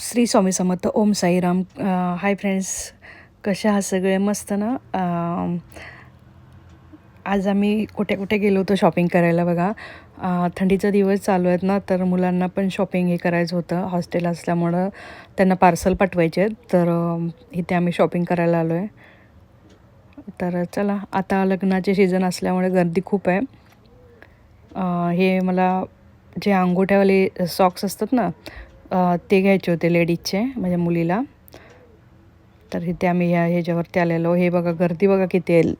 Shri Swami Samarth Om Sairam. Hi friends कशा आहात सगळे? मस्त ना? आज आम्ही कुठे कुठे गेलो होतो शॉपिंग करायला बघा. थंडीचा दिवस चालू आहेत ना तर मुलांना पण शॉपिंग हे करायचं होतं. हॉस्टेल असल्यामुळं त्यांना पार्सल पाठवायचे आहेत. तर इथे आम्ही शॉपिंग करायला आलो आहे तर चला आता लग्नाचे सीझन असल्यामुळे गर्दी खूप आहे. हे मला जे अंगोठ्यावाले सॉक्स असतात ना ते घ्यायचे होते लेडीजचे माझ्या मुलीला. तर इथे आम्ही ह्या ह्याच्यावरती आलेलो. हे बघा गर्दी बघा किती येईल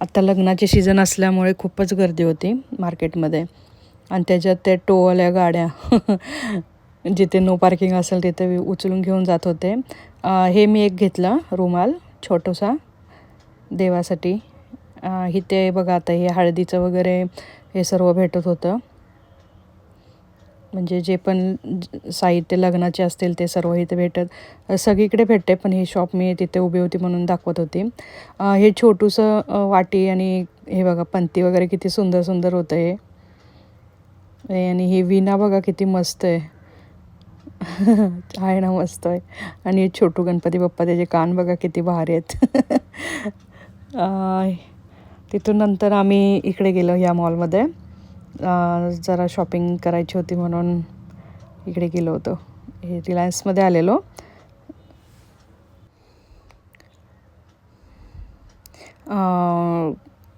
आत्ता लग्नाचे सीझन असल्यामुळे खूपच गर्दी होती मार्केटमध्ये आणि त्याच्यात त्या टोवाल्या गाड्या जिथे नो पार्किंग असेल तिथे उचलून घेऊन जात होते. हे मी एक घेतलं रुमाल छोटोसा देवासाठी. इथे बघा आता हे हळदीचं वगैरे हे सर्व भेटत होतं. म्हणजे जे पण साहित्य लग्नाचे असतील ते सर्व इथे भेटत. सगळीकडे भेटते पण हे शॉप मी तिथे उभी होती म्हणून दाखवत होती. हे छोटूसं वाटी आणि हे बघा पंती वगैरे किती सुंदर सुंदर होतं हे. आणि हे विना बघा किती मस्त आहे. आहे ना मस्त आहे. आणि हे छोटू गणपती बाप्पा त्याचे कान बघा किती भारी आहेत. तिथून नंतर आम्ही इकडे गेलो ह्या मॉलमध्ये जरा शॉपिंग करायची होती म्हणून इकडे गेलो होतो. हे रिलायन्समध्ये आलेलो.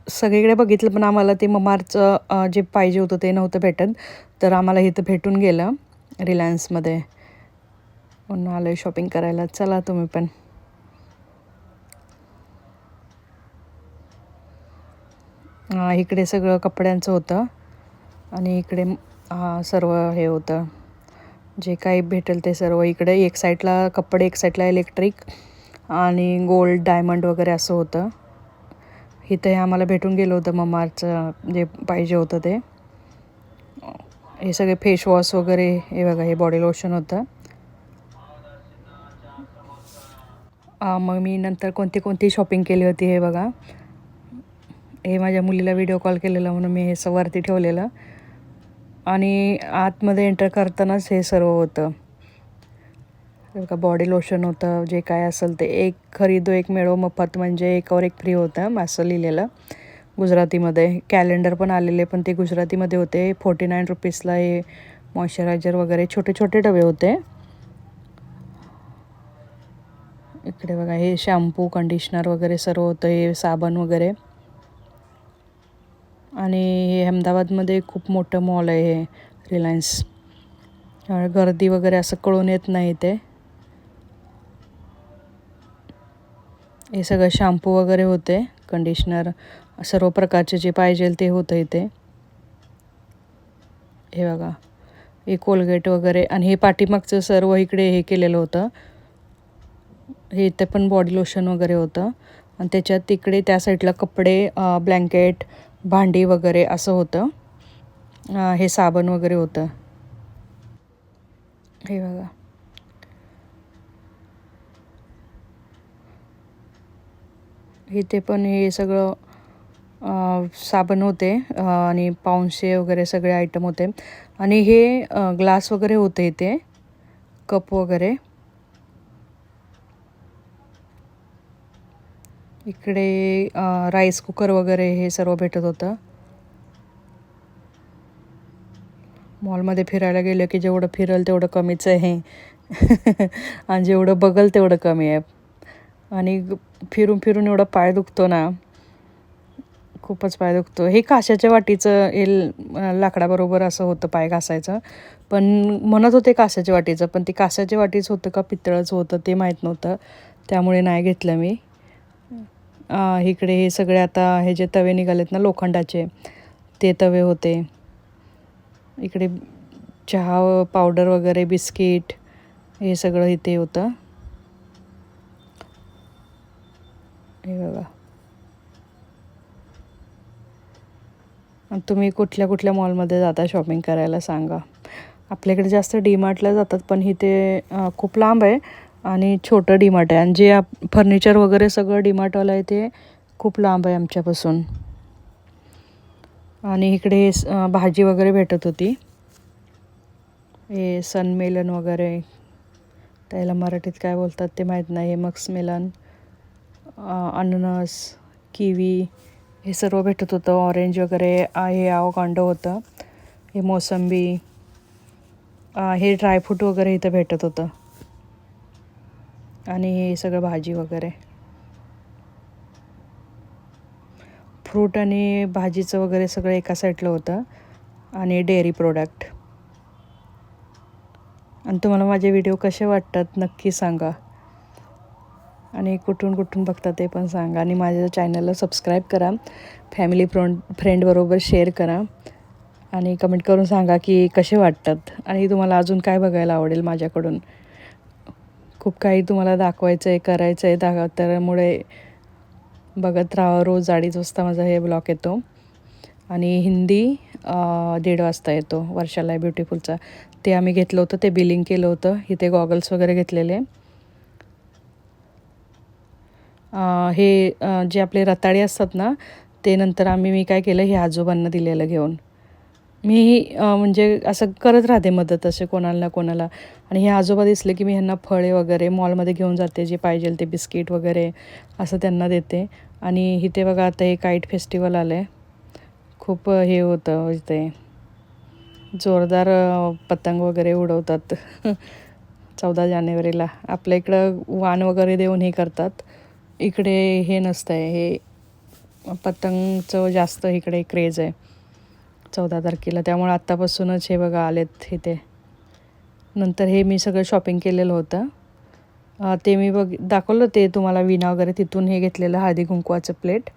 सगळीकडे बघितलं पण आम्हाला ते ममारचं जे पाहिजे होतं ते नव्हतं भेटत. तर आम्हाला इथं भेटून गेलं रिलायन्समध्ये म्हणून आलो आहे शॉपिंग करायला. चला तुम्ही पण. इकडे सगळं कपड्यांचं होतं. आणि इकडे सर्व हे होतं. जे काही भेटेल ते सर्व इकडे. एक साईडला कपडे एक साईडला इलेक्ट्रिक आणि गोल्ड डायमंड वगैरे असं होतं. इथे हे आम्हाला भेटून गेलं होतं ममारचं जे पाहिजे होतं ते. हे सगळे फेशवॉश वगैरे हे बघा हे बॉडी लोशन होतं. मग मी नंतर कोणती कोणती शॉपिंग केली होती हे बघा. हे माझ्या मुलीला व्हिडिओ कॉल केलेला म्हणून मी हे स- वरती ठेवलेलं. आणि आतमध्ये एंटर करतानाच हे सर्व होतं. का बॉडी लोशन होतं जे काय असेल ते. एक खरीदो एक मिळो मफत म्हणजे एकावर एक फ्री होतं असं लिहिलेलं. गुजरातीमध्ये. कॅलेंडर पण आलेले पण ते गुजरातीमध्ये होते. फोर्टी नाईन रुपीजला हे मॉइश्चरायझर वगैरे. छोटे छोटे डबे होते. इकडे बघा हे शॅम्पू कंडिशनर वगैरे सर्व होतं हे साबण वगैरे. अहमदाबादमध्ये खूप मोठं मॉल आहे हे रिलायन्स त्यामुळे गर्दी वगैरे असं कळून येत नाही ते. हे सगळं शॅम्पू वगैरे होते कंडिशनर सर्व प्रकारचे जे पाहिजे ते होतं इथे. हे बघा. हे कोलगेट वगैरे आणि हे पाठीमागचं सर्व इकडे हे केलेलं होतं. हे इथे पण बॉडी लोशन वगैरे होतं. आणि त्याच्यात तिकडे त्या साईडला कपडे ब्लँकेट भांडी वगैरे असं होतं. हे साबण वगैरे होतं. हे बघा. इथे पण हे सगळं साबण होते आणि पाऊंशे वगैरे सगळे आयटम होते. आणि हे ग्लास वगैरे होते इथे. कप वगैरे. इकडे राईस कुकर वगैरे हे सर्व भेटत होतं. मॉलमध्ये फिरायला गेलं की जेवढं फिरल तेवढं कमीच आहे. आणि जेवढं बघल तेवढं कमी आहे. आणि फिरून फिरून एवढा पाय दुखतो ना. खूपच पाय दुखतो. हे काशाच्या वाटीचं हे लाकडाबरोबर असं होतं पाय घासायचं. पण म्हणत होते काशाच्या वाटीचं पण ते काशाच्या वाटीचं होतं का पितळचं होतं ते माहीत नव्हतं. त्यामुळे नाही घेतलं मी. इकडे हे सगळे आता हे जे तवे निघालेत ना लोखंडाचे ते तवे होते. इकडे चहा पावडर वगैरे बिस्किट हे सगळं इथे होतं. हे बघा. तुम्ही कुठल्या कुठल्या मॉलमध्ये जाता शॉपिंग करायला सांगा. आपल्याकडे जास्त डीमार्टला जातात पण इथे खूप लांब आहे. आणि छोटं डीमार्ट आहे. आणि जे आप फर्निचर वगैरे सगळं डीमार्टवालं आहे ते खूप लांब आहे आमच्यापासून. आणि इकडे भाजी वगैरे भेटत होती. हे सनमेलन वगैरे. त्याला मराठीत काय बोलतात ते माहीत नाही. हे मक्समेलन अननस किवी हे सर्व भेटत होतं. ऑरेंज वगैरे हे आवकांड होतं. हे मोसंबी हे ड्रायफ्रूट वगैरे इथं भेटत होतं. आणि हे सगळं भाजी वगैरे. फ्रूट आणि भाजीचं वगैरे सगळं एका साईडला होतं. आणि डेअरी प्रोडक्ट आणि तुम्हाला माझे व्हिडिओ कसे वाटतात नक्की सांगा. आणि कुठून कुठून बघता ते पण सांगा. आणि माझ्या चॅनलला सबस्क्राईब करा. फॅमिली फ्रोंड फ्रेंडबरोबर शेअर करा. आणि कमेंट करून सांगा की कसे वाटतात. आणि तुम्हाला अजून काय बघायला आवडेल माझ्याकडून. खूप काही तुम्हाला दाखवायचं आहे करायचं आहे दाखव त्यामुळे बघत राहा. रोज अडीच वाजता माझा हे ब्लॉक येतो. आणि हिंदी दीड वाजता येतो वर्षाला ब्युटिफुलचा. ते आम्ही घेतलं होतं ते बिलिंग केलं होतं. इथे गॉगल्स वगैरे घेतलेले. हे जे आपले रताळे असतात ना ते नंतर आम्ही मी काय केलं हे आजोबांना दिलेलं घेऊन. मी म्हणजे असं करत राहते मदत असे कोणाला ना कोणाला. आणि हे आजोबा दिसले की मी ह्यांना फळे वगैरे मॉलमध्ये घेऊन जाते जे पाहिजे ते बिस्किट वगैरे असं त्यांना देते. आणि इथे बघा आता हे काईट फेस्टिवल आलं आहे खूप हे होतं इथे. जोरदार पतंग वगैरे उडवतात. चौदा जानेवारीला. आपल्या इकडं वाण वगैरे देऊन हे करतात. इकडे हे नसतं आहे हे पतंगचं जास्त इकडे क्रेज आहे. चौदा तारखेला. त्यामुळे आत्तापासूनच हे बघा आलेत इथे. नंतर हे मी सगळं शॉपिंग केलेलं होतं. ते मी बघ दाखवलं ते तुम्हाला विना वगैरे तिथून हे घेतलेलं हळदी कुंकवाचं प्लेट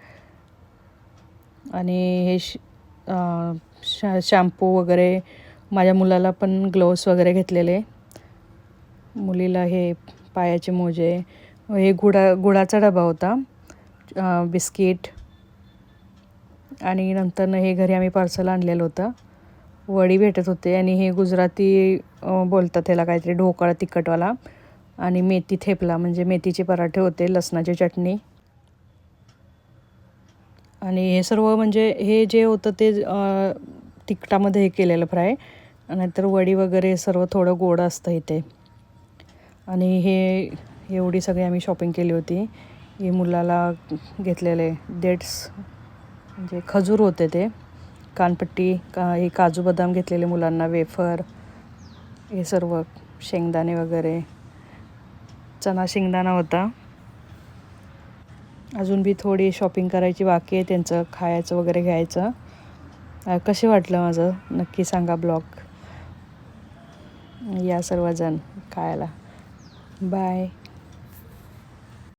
आणि हे श शॅम्पू वगैरे माझ्या मुलाला पण ग्लोव्स वगैरे घेतलेले. मुलीला हे पायाचे मोजे हे गुडा गुळाचा डबा होता. बिस्किट आणि नंतर हे घरी आम्ही पार्सल आणलेलं होतं. वडी भेटत होते आणि हे गुजराती बोलतात ह्याला काहीतरी ढोकळा तिखटवाला आणि मेथी थेपला म्हणजे मेथीचे पराठे होते लसणाची चटणी. आणि हे सर्व म्हणजे हे जे होतं ते तिखटामध्ये हे केलेलं फ्राय. नाहीतर वडी वगैरे सर्व थोडं गोड असतं इथे. आणि हे एवढी सगळी आम्ही शॉपिंग केली होती. हे मुलाला घेतलेले डेट्स. म्हणजे खजूर होते ते कानपट्टी का हे काजू बदाम घेतलेले मुलांना वेफर हे सर्व शेंगदाणे वगैरे. चना शेंगदाणा होता. अजून बी थोडी शॉपिंग करायची बाकी आहे त्यांचं खायचं वगैरे घ्यायचं. कसे वाटलं माझं? नक्की सांगा ब्लॉग या सर्वजण खायला. बाय